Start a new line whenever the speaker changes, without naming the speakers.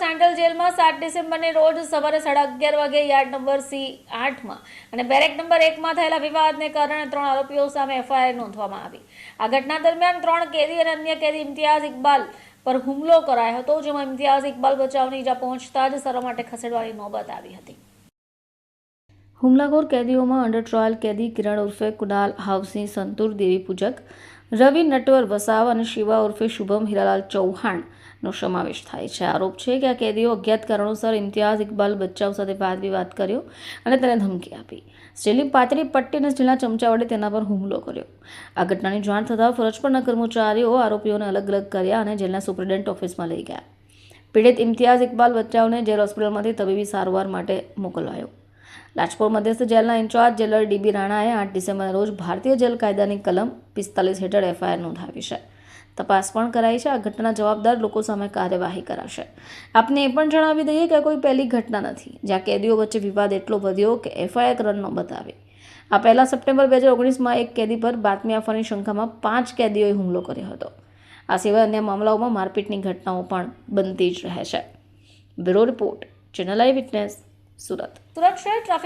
Central જેલમાં સાત ડિસેમ્બરની રોજ સવારે સાડા અગિયાર વાગે યાર્ડ નંબર સી આઠમાં અને બેરેક નંબર એકમાં થયેલા વિવાદને કારણે ત્રણ આરોપીઓ સામે એફઆઈઆર નોંધવામાં આવી. આ ઘટના દરમિયાન ત્રણ કેદી અને અન્ય કેદી ઇમ્તિયાઝ ઇકબાલ પર હુમલો કરાયો હતો, જેમાં ઇમ્તિયાઝ ઇકબાલ બચાવની ઇજા પહોંચતા જ સરો માટે ખસેડવાની નોબત આવી હતી. હુમલાખોર કેદીઓમાં અંડર ટ્રાયલ કેદી કિરણ ઉર્ફે કુનાલ હાઉસી, સંતુર દેવી પૂજક, રવિ નટવર વસાવ અને શિવા ઉર્ફે શુભમ હીરાલાલ ચૌહાણનો સમાવેશ થાય છે. આરોપ છે કે આ કેદીઓ અજ્ઞાત કારણોસર ઇમ્તિયાઝ ઇકબાલ બચ્ચાઓ સાથે વાદ વિવાદ કર્યો અને તેને ધમકી આપી. સ્ટીલની પાતળી પટ્ટી અને સ્ટીલના ચમચા વડે તેના પર હુમલો કર્યો. આ ઘટનાની જાણ થતાં ફરજ પરના કર્મચારીઓ આરોપીઓને અલગ અલગ કર્યા અને જેલના સુપ્રિન્ટેન્ટ ઓફિસમાં લઈ ગયા. પીડિત ઇમ્તિયાઝ ઇકબાલ બચ્ચાઓને જેલ હોસ્પિટલમાંથી તબીબી સારવાર માટે મોકલાયો રાજકોટ મધ્યસ્થ જેલના ઇન્ચાર્જ જેલર ડીબી રાણાએ આઠ ડિસેમ્બરના રોજ ભારતીય જેલ કાયદાની કલમ પિસ્તાલીસ હેઠળ એફઆઈઆર નોંધાવી છે. તપાસ પણ કરાઈ છે. આ ઘટના જવાબદાર લોકો સામે કાર્યવાહી કરાશે. આપને એ પણ જણાવી દઈએ કે કોઈ પહેલી ઘટના નથી, જ્યાં કેદીઓ વચ્ચે વિવાદ એટલો વધ્યો કે એફઆઈઆર રનનો બતાવે. આ પહેલા સપ્ટેમ્બર બે હજાર ઓગણીસમાં એક કેદી પર બાતમી આપવાની શંકામાં પાંચ કેદીઓએ હુમલો કર્યો હતો. આ સિવાય અન્ય મામલાઓમાં મારપીટની ઘટનાઓ પણ બનતી જ રહે છે. Bureau report, channel I witness. Surat. Surat શહેર ટ્રાફિક